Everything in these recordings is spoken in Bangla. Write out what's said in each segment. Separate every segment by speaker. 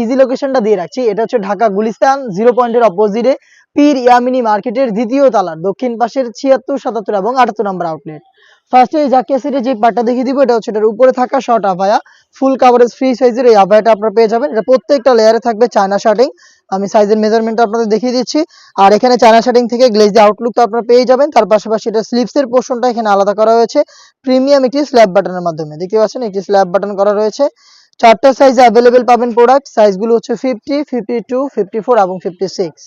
Speaker 1: ইজি লোকেশনটা দিয়ে রাখছি। এটা হচ্ছে ঢাকা গুলিস্তান জিরো পয়েন্টের অপোজিটে পীর ইয়ামিনী মার্কেটের দ্বিতীয় তালার, দক্ষিণ পাশের ছিয়াত্তর, সাতাত্তর এবং আটাত্তর নম্বর আউটলেট ফার্স্টে জাকিয়া সেটের যে পার্টটা দেখিয়ে দিব, এটা হচ্ছে এটার উপরে থাকা শর্ট আভায়া। ফুল কাভারেজ ফ্রি সাইজের এই আভায়াটা আপনারা পেয়ে যাবেন। এটা প্রত্যেকটা লেয়ারে থাকবে চায়না শার্টিং আমি সাইজের মেজারমেন্টটা আপনাদের দেখিয়ে দিচ্ছি। আর এখানে চায়না শার্টিং থেকে গ্লেজ আউটলুক তো আপনারা পেয়ে যাবেন। তার পাশাপাশি এটা স্লিপসের পোর্শনটা এখানে আলাদা করা হয়েছে। প্রিমিয়াম একটি স্ল্যাব বাটনের মাধ্যমে। দেখতে পাচ্ছেন, একটি স্ল্যাব বাটন করা রয়েছে। চারটা সাইজে অ্যাভেলেবেল পাবেন প্রোডাক্ট সাইজগুলো হচ্ছে fifty fifty two fifty four এবং ফিফটি সিক্স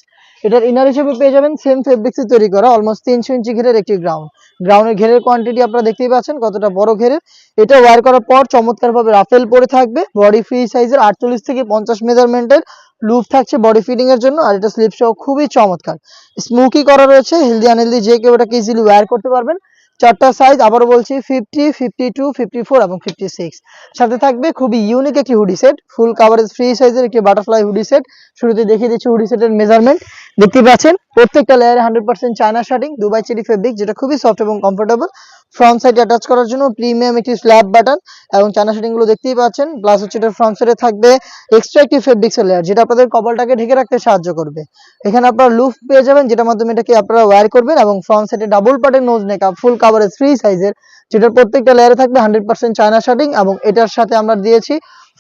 Speaker 1: এটার ইনার হিসেবে পেয়ে যাবেন সেম ফেব্রিক্সে তৈরি করা অলমোস্ট তিনশো ইঞ্চি ঘেরের একটি গ্রাউন্ড গ্রাউন্ডের ঘেরের কোয়ান্টিটি আপনারা দেখতেই পাচ্ছেন, কতটা বড় ঘেরের। এটা ওয়ার করার পর চমৎকারভাবে রাফেল পরে থাকবে বডি ফ্রি সাইজের আটচল্লিশ থেকে পঞ্চাশ মেজারমেন্টের লুপ থাকছে বডি ফিটিং এর জন্য, আর এটা স্লিপ সহ খুবই চমৎকার। স্মোকি করা রয়েছে হেলদি আনহেলদি যে কেউ এটাকে ইজিলি ওয়্যার করতে পারবেন। চারটা সাইজ আবারও বলছি fifty fifty two fifty four এবং ফিফটি সিক্স সাথে থাকবে খুবই ইউনিক একটি hoodie set full coverage free সাইজের একটি বাটারফ্লাই হুডি সেট শুরুতে দেখিয়ে দিচ্ছি হুডি সেটের মেজারমেন্ট দেখতে পাচ্ছেন, প্রত্যেকটা লেয়ারে hundred percent China shirting Dubai cherry fabric যেটা খুবই সফট এবং কমফোর্টেবল ফ্রন্ট সাইড অ্যাটাচ করার জন্য প্রিমিয়াম একটি স্ল্যাব বাটন এবং চায়না গুলো দেখতেই পাচ্ছেন। প্লাস হচ্ছে এটা ফ্রন্ট সাইডে থাকবে এক্সট্রা একটি ফেব্রিক্স লেয়ার যেটা আপনাদের কপালটাকে ঢেকে রাখতে সাহায্য করবে। এখানে আপনারা লুফ পেয়ে যাবেন, যেটার মাধ্যমে এটাকে আপনারা ওয়্যার করবেন এবং ফ্রন্ট সাইডে ডাবল পার্টের নোজ নেকআপ ফুল কাভারেজ ফ্রি সাইজের যেটার প্রত্যেকটা লেয়ারে থাকবে হান্ড্রেড পার্সেন্ট চায়না শার্টিং এবং এটার সাথে আমরা দিয়েছি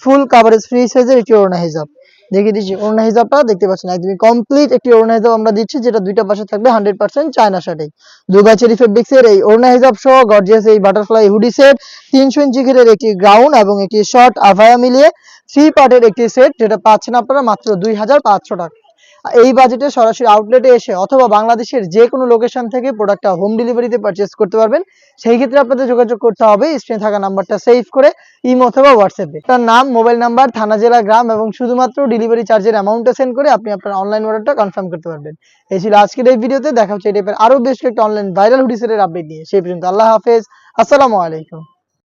Speaker 1: ফুল কাভারেজ ফ্রি সাইজের একটি ওড়না হিজাব দেখিয়ে দিচ্ছি, ওড়না হিজাবটা দেখতে পাচ্ছেন, একদমই কমপ্লিট একটি অরুণা হিজাব আমরা দিচ্ছি, যেটা দুইটা পাশে থাকবে hundred percent China shirting Durga cherry ফেব্রিক্সের এই অরুণা হিজাব সহ গর্জিয়াস এই বাটারফ্লাই হুডি সেট তিনশো ইঞ্চি ঘেরের একটি গ্রাউন্ড এবং একটি শর্ট আভায়া মিলিয়ে থ্রি পার্টের একটি সেট যেটা পাচ্ছেন আপনারা মাত্র দুই হাজার পাঁচশো টাকা। এই বাজেটে সরাসরি আউটলেটে এসে অথবা বাংলাদেশের যে কোনো লোকেশন থেকে প্রোডাক্টটা হোম ডেলিভারিতে পারচেস করতে পারবেন। সেই ক্ষেত্রে আপনাদের যোগাযোগ করতে হবে স্ক্রিনে থাকা নাম্বারটা সেভ করে ইমো অথবা হোয়াটসঅ্যাপে তার নাম মোবাইল নাম্বার থানা, জেলা, গ্রাম এবং শুধুমাত্র ডেলিভারি চার্জের অ্যামাউন্টটা সেন্ড করে আপনি আপনার অনলাইন অর্ডারটা কনফার্ম করতে পারবেন। এই ছিল আজকের এই ভিডিওতে দেখা হচ্ছে এই টাইপের আরও বেশ কয়েকটা অনলাইন ভাইরাল হুডিসের আপডেট নিয়ে। সেই পর্যন্ত আল্লাহ হাফেজ। আসসালামু আলাইকুম।